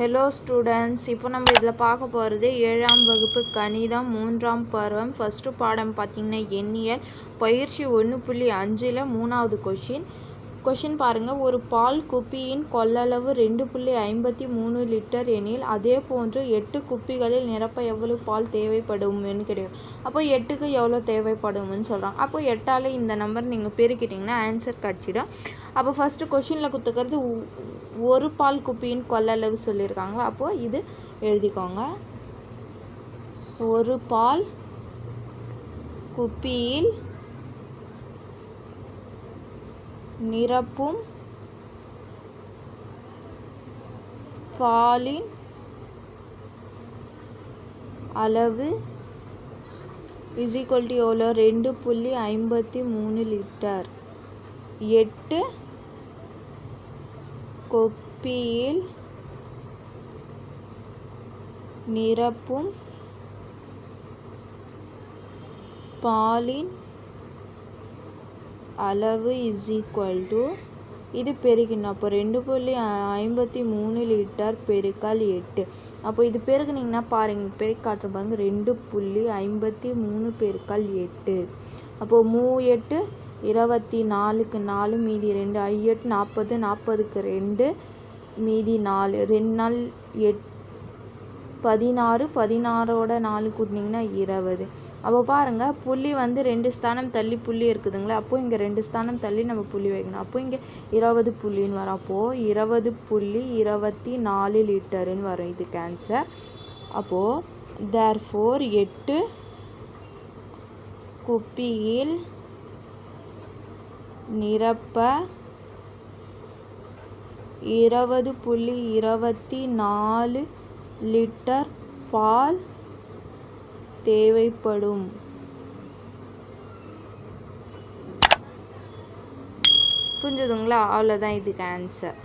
Hello students இப்போ நம்ம இதில் பார்க்க போகிறது ஏழாம் வகுப்பு கணிதம் மூன்றாம் பருவம். ஃபஸ்ட்டு பாடம் பார்த்திங்கன்னா எண்ணியல் பயிற்சி ஒன்று புள்ளி அஞ்சில் மூணாவது கொஷின் கொஷின் பாருங்கள் ஒரு பால் குப்பியின் கொள்ளளவு ரெண்டு புள்ளி ஐம்பத்தி மூணு லிட்டர் எனில் அதே போன்று எட்டு குப்பிகளில் நிரப்ப எவ்வளவு பால் தேவைப்படும்னு கிடையாது அப்போ எட்டுக்கு எவ்வளோ தேவைப்படும்னு சொல்கிறாங்க அப்போ எட்டால் இந்த நம்பர் நீங்கள் பெருக்கிட்டிங்கன்னா ஆன்சர் கிடச்சிடும். அப்போ ஃபஸ்ட்டு கொஷினில் கொடுத்துக்கிறது ஒரு பால் குப்பியின் கொள்ளளவு சொல்லியிருக்காங்க அப்போது இது எழுதிக்கோங்க. ஒரு பால் குப்பியில் நிரப்பும் பாலின் அளவு இஸ் ஈக்குவல் டு எவ்வளோ? ரெண்டு புள்ளி ஐம்பத்தி மூணு லிட்டர். எட்டு கொப்பியில் நிரப்பும் பாலின் அளவு இஸ் ஈக்குவல் டு இது பெருகினோம் அப்போ ரெண்டு புள்ளி ஐம்பத்தி மூணு லிட்டர் பெருக்கால் எட்டு. அப்போ இது பெருக்குனிங்கன்னா பாருங்கள் பெருக்கி காட்டுற பாருங்க. ரெண்டு புள்ளி ஐம்பத்தி மூணு பெருக்கால் எட்டு. அப்போது மூ எட்டு இருபத்தி நாலுக்கு நாலு மீதி ரெண்டு. ஐ எட்டு நாற்பது நாற்பதுக்கு ரெண்டு மீதி நாலு. ரெண்டு நாள் எட் பதினாறு பதினாறோட நாலு கூட்டினிங்கன்னா இருபது. அப்போ பாருங்கள் புள்ளி வந்து ரெண்டு ஸ்தானம் தள்ளி புள்ளி இருக்குதுங்களா அப்போது இங்கே ரெண்டு ஸ்தானம் தள்ளி நம்ம புள்ளி வைக்கணும். அப்போ இங்கே இருபது புள்ளின்னு வரும். அப்போது இருபது புள்ளி இருபத்தி நாலு லிட்டருன்னு வரும் இது கேன்சர். அப்போது தேர் ஃபோர் எட்டு குப்பியில் நிரப்ப இருபது புள்ளி இருபத்தி நாலு லிட்டர் பால் தேவைப்படும். புரிஞ்சுதுங்களா? அவ்வளோதான் இதுக்கு ஆன்சர்